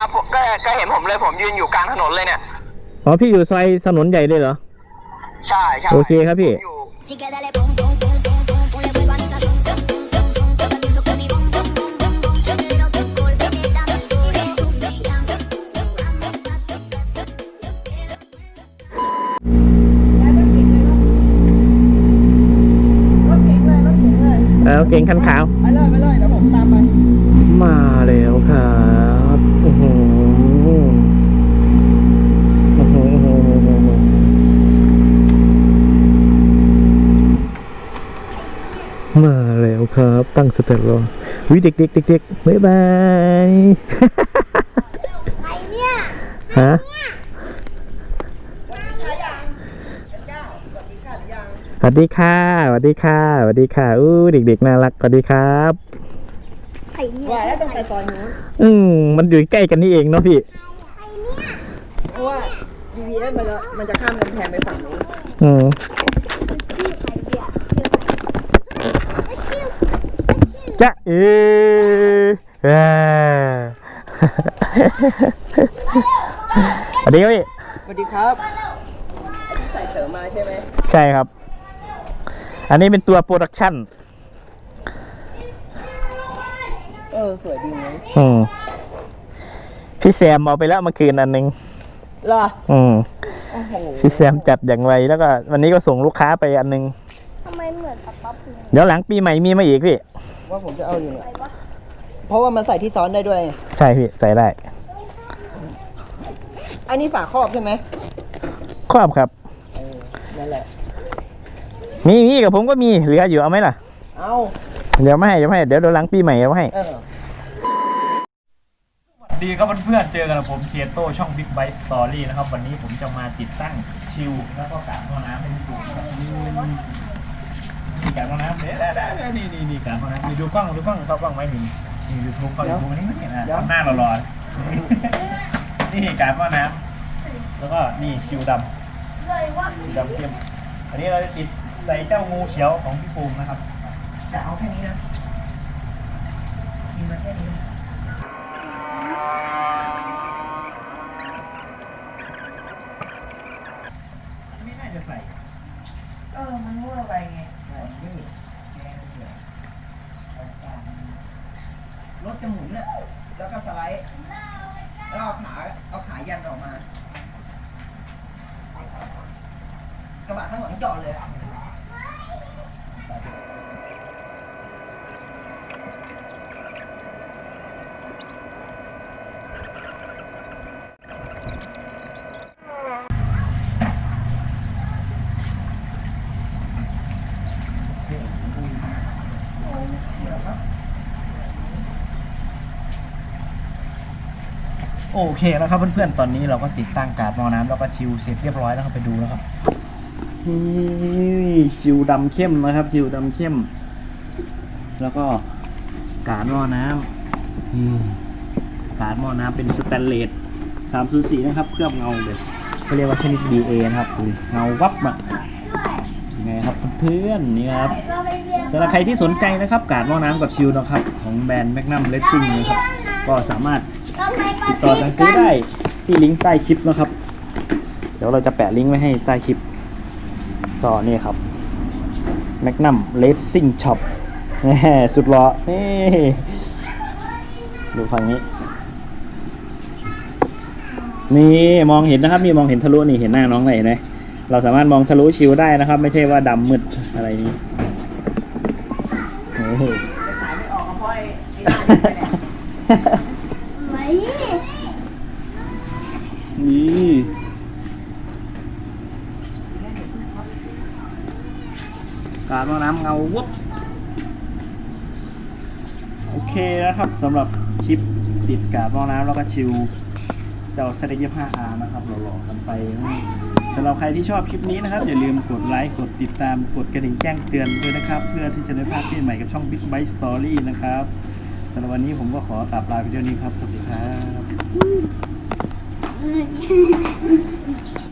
ครับผมก็ก็เห็นผมเลยผมยืนอยู่กลางถนนเลยเนี่ย อ๋อพี่อยู่ซอยถนนใหญ่เลยเหรอ ใช่ใช่โอเคครับพี่ ผมอยู่ Así que dale pum pum pum pum pum pum le vuelvan esa zum zum zum zum zum Yo te pienso con mi bum bum bum bum bum Yo quiero que por me tanto que tú me llamas Amo a tu casa รถเก๋งเลยรถเก๋งเลยแล้วเก่งคันขาว ไปเลยไปเลยเดี๋ยวผมตามไป มาแล้วครับอื้อหืออื้อหืออื้อหืออื้อหืออื้อหือ มาแล้วครับ ตั้งสเตตรอวิเด็กเด็กเด็กเด็กบ๊ายบายฮะสวัสดีค่ะสวัสดีค่ะสวัสดีค่ะอู้เด็กๆน่ารักสวัสดีครับว่าแล้วต้องไปซอยนู้นอืมมันอยู่ใกล้กันนี่เองเนาะพี่เพราะว่า GPS มันจะมันจะข้ามกำแพงไปฝั่งนู้นอืม จะเอเอ่อสวัสดีครับพี่สวัสดีครับอันนี้ใส่เสริมมาใช่ไหมใช่ครับ อันนี้เป็นตัวโปรดักชั่นเออสวยดีไหมอืมพี่แซมเอาไปแล้วเมื่อคืนอันหนึงเหรออืมโอ้โหพี่แซมจัดอย่างไรแล้วก็วันนี้ก็ส่งลูกค้าไปอันหนึงทำไมเหมือนป๊าป๊าปูเดี๋ยวหลังปีใหม่มีมาอีกพี่ ว่าผมจะเอาอยู่เนี่ยเพราะว่ามันใส่ที่ซ้อนได้ด้วย ใช่พี่ใส่ได้อันนี้ฝาครอบใช่ไหมครอบครับเออนั่นแหละ มีมีกับผมก็มีเหลืออยู่เอาไหมล่ะ เอาเดี๋ยวไม่ให้เดี๋ยวไม่ให้เดี๋ยวเดี๋ยวหลังปีใหม่เอาให้ เออ ดีครับเพื่อนๆ เจอกันกับผมเคียโต้ช่อง Big Bite Story นะครับ วันนี้ผมจะมาติดตั้งชิลแล้วก็กาบห้องน้ำให้พี่ปูนะครับนี่กาบ ห้องน้ำเด้ได้ได้นี่นี่นี่กาบห้องน้ำนี่ดูกล้องดูกล้องเข้ากล้องไว้นี่นี่ยูทูบเขายูทูบนี่นี่นะหน้าหล่อๆนี่กาบห้องน้ำแล้วก็นี่ชิลดำชิลดำเข้มอันนี้เราจะติดใส่เจ้างูเขียวของพี่ปูมนะครับจะเอาแค่นี้นะมีมาแค่นี้นะไม่น่าจะใส่ เออ มันมั่วไปไง ลางรถจะหมุนเนี่ยแล้วก็สไลด์แล้วเอาขาเอาขายันออกมากระบะข้างหลังจอดเลยอะ โอเคแล้วครับเพื่อนๆ ตอนนี้เราก็ติดตั้งการ์ดมอน้ำแล้วก็ชิวเสร็จเรียบร้อยแล้วครับไปดูแล้วครับนี่ชิวดำเข้มนะครับชิวดำเข้ม แล้วก็การ์ดมอน้ำนี่การ์ดมอน้ำเป็นสแตนเลส304นะครับเคลือบเงาเลยเขาเรียกว่าชนิด BA นะครับดูเงาวับมายังไงครับเพื่อนๆนี่ครับสำหรับใครที่สนใจนะครับ การ์ดหม้อน้ำกับชิวนะครับ ของแบรนด์แมกนัมเลสซิ่งนะครับก็สามารถ ติดต่อสั่งซื้อได้ที่ลิงก์ใต้คลิปนะครับ เดี๋ยวเราจะแปะลิงก์ไว้ให้ใต้คลิป ต่อนี่ครับแมกนัมเลสซิ่งช็อปสุดหล่อนี่ดูฝั่งนี้ นี่มองเห็นนะครับนี่มองเห็นทะลุนี่เห็นหน้าน้องไหนเห็นไหมเราสามารถมองทะลุชิวได้นะครับ ไม่ใช่ว่าดำมืดอะไรนี้โอ้โหสายไม่ออกก็เพราะไอ้ไอ้หน้านี่ไปแหละ ไว้ นี่ การมองน้ำเงาวุบโอเคนะครับสำหรับคลิปติดกาบมองน้ำแล้วก็ชิวเจ้าเซตยี่ห้าอาร์นะครับเราหลอกกันไปนะสำหรับใครที่ชอบคลิปนี้นะครับ อย่าลืมกดไลค์กดติดตามกดกระดิ่งแจ้งเตือนด้วยนะครับ เพื่อที่จะได้พลาดคลิปใหม่กับช่อง Big Bite Story นะครับสำหรับวันนี้ผมก็ขอกลับลาไปเท่านี้ครับ สวัสดีครับ